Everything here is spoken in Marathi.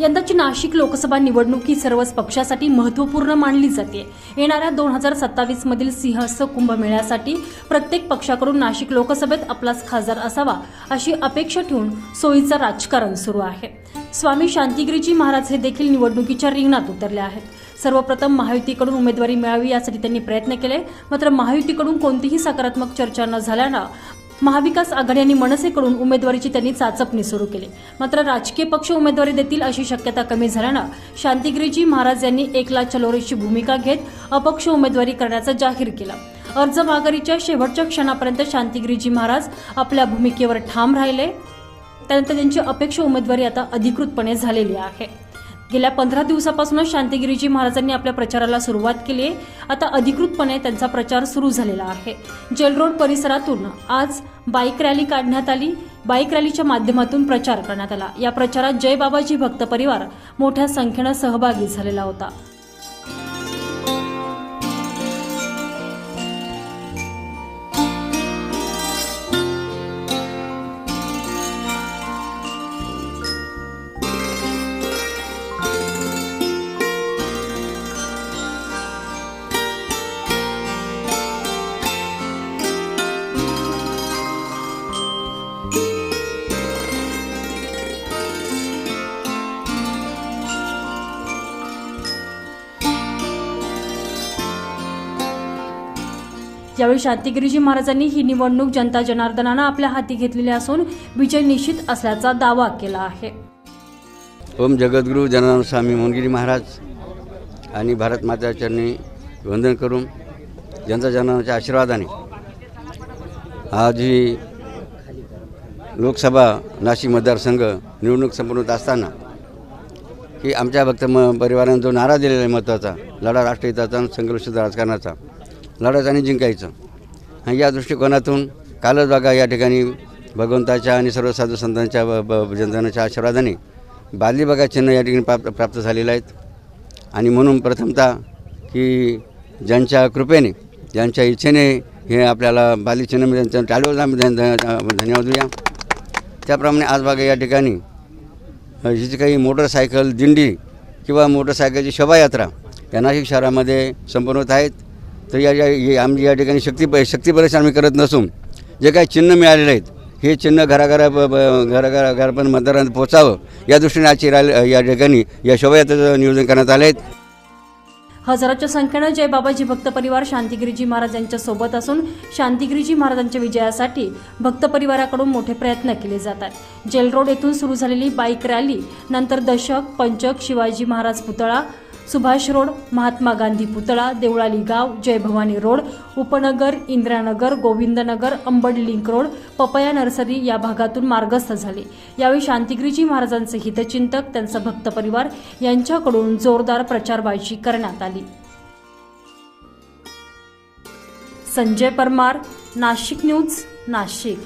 यंदाची नाशिक लोकसभा निवडणूक ही सर्वच पक्षासाठी महत्त्वपूर्ण मानली जाते. येणाऱ्या दोन हजार सत्तावीस मधील सिंहस्थ कुंभमेळ्यासाठी प्रत्येक पक्षाकडून नाशिक लोकसभेत आपलाच खासदार असावा अशी अपेक्षा ठेवून सोयीचं राजकारण सुरू आहे. स्वामी शांतिगिरीजी महाराज हे देखील निवडणुकीच्या रिंगणात उतरले आहेत. सर्वप्रथम महायुतीकडून उमेदवारी मिळावी यासाठी त्यांनी प्रयत्न केले मात्र महायुतीकडून कोणतीही सकारात्मक चर्चा न झाल्यानं महाविकास आघाडी आणि मनसेकडून उमेदवारीची त्यांनी चाचपणी सुरू केली. मात्र राजकीय पक्ष उमेदवारी देतील अशी शक्यता कमी झाल्यानं शांतिगिरीजी महाराज यांनी एकला चलोरीची भूमिका घेत अपक्ष उमेदवारी करण्याचा जाहीर केलं. अर्ज माघारीच्या शेवटच्या क्षणापर्यंत शांतिगिरीजी महाराज आपल्या भूमिकेवर ठाम राहिले. त्यानंतर त्यांची अपेक्षा उमेदवारी आता अधिकृतपणे झालेली आहे. गेल्या पंधरा दिवसापासूनच शांतिगिरीजी महाराजांनी आपल्या प्रचाराला सुरुवात केली आहे. आता अधिकृतपणे त्यांचा प्रचार सुरू झालेला आहे. जेल रोड परिसरातून आज बाईक रॅली काढण्यात आली. बाईक रॅलीच्या माध्यमातून प्रचार करण्यात आला. या प्रचारात जय बाबाजी भक्त परिवार मोठ्या संख्येनं सहभागी झालेला होता. यावेळी शांतिगिरीजी महाराजांनी ही निवडणूक जनता जनार्दनानं आपल्या हाती घेतलेली असून विजय निश्चित असल्याचा दावा केला आहे. ओम जगद्गुरु जनार्दन स्वामी मोहनगिरी महाराज आणि भारत माताचरणी वंदन करून जनता जनार्दनाच्या आशीर्वादाने आज ही लोकसभा नाशिक मतदारसंघ निवडणूक संपन्न होत असताना की आमच्या भक्त म परिवारानं जो नारा दिलेला आहे महत्त्वाचा लढा राष्ट्रहिताचा आणि राजकारणाचा लढायचं आणि जिंकायचं. या दृष्टिकोनातून कालच बघा या ठिकाणी भगवंताच्या आणि सर्व साधू संतांच्या ब आशीर्वादाने बादली बघा चिन्ह या ठिकाणी प्राप्त प्राप्त झालेलं आहेत. आणि म्हणून प्रथमतः की ज्यांच्या कृपेने ज्यांच्या इच्छेने हे आपल्याला बाली चिन्ह मिळेल टाळीवर आम्ही धन- धन्यवाद देऊया. त्याप्रमाणे आज बघा या ठिकाणी अ, जी काही मोटरसायकल दिंडी किंवा मोटरसायकलची शोभायात्रा या नाशिक शहरामध्ये संपन्न होत आहेत. तर या या आम्ही या ठिकाणी शक्ती शक्ती प्रदर्शन आम्ही करत नसून जे काही चिन्ह मिळालेले आहेत हे चिन्ह घराघरा घराघरा घरापर्यंत मतदारांना पोचावं या दृष्टीने आजची रॅली या ठिकाणी या शोभायात्रेचं नियोजन करण्यात आलं आहे. हजाराच्या संख्येनं जय बाबाजी भक्त परिवार शांतिगिरीजी महाराज यांच्या सोबत असून शांतिगिरीजी महाराजांच्या विजयासाठी भक्त परिवाराकडून मोठे प्रयत्न केले जातात. जेलरोड जेल रोड येथून सुरू झालेली बाईक रॅली नंतर दशक पंचक शिवाजी महाराज पुतळा सुभाष रोड महात्मा गांधी पुतळा देवळाली गाव Jai Bhavani road Upnagar Indiranagar Govindnagar Ambad link road papaya nursery या भागातून मार्गस्थ झाले. यावेळी शांतिगिरीजी महाराजांचे हितचिंतक त्यांचा भक्त परिवार यांच्याकडून जोरदार प्रचारबाजी करण्यात आली. संजय परमार नाशिक न्यूज नाशिक.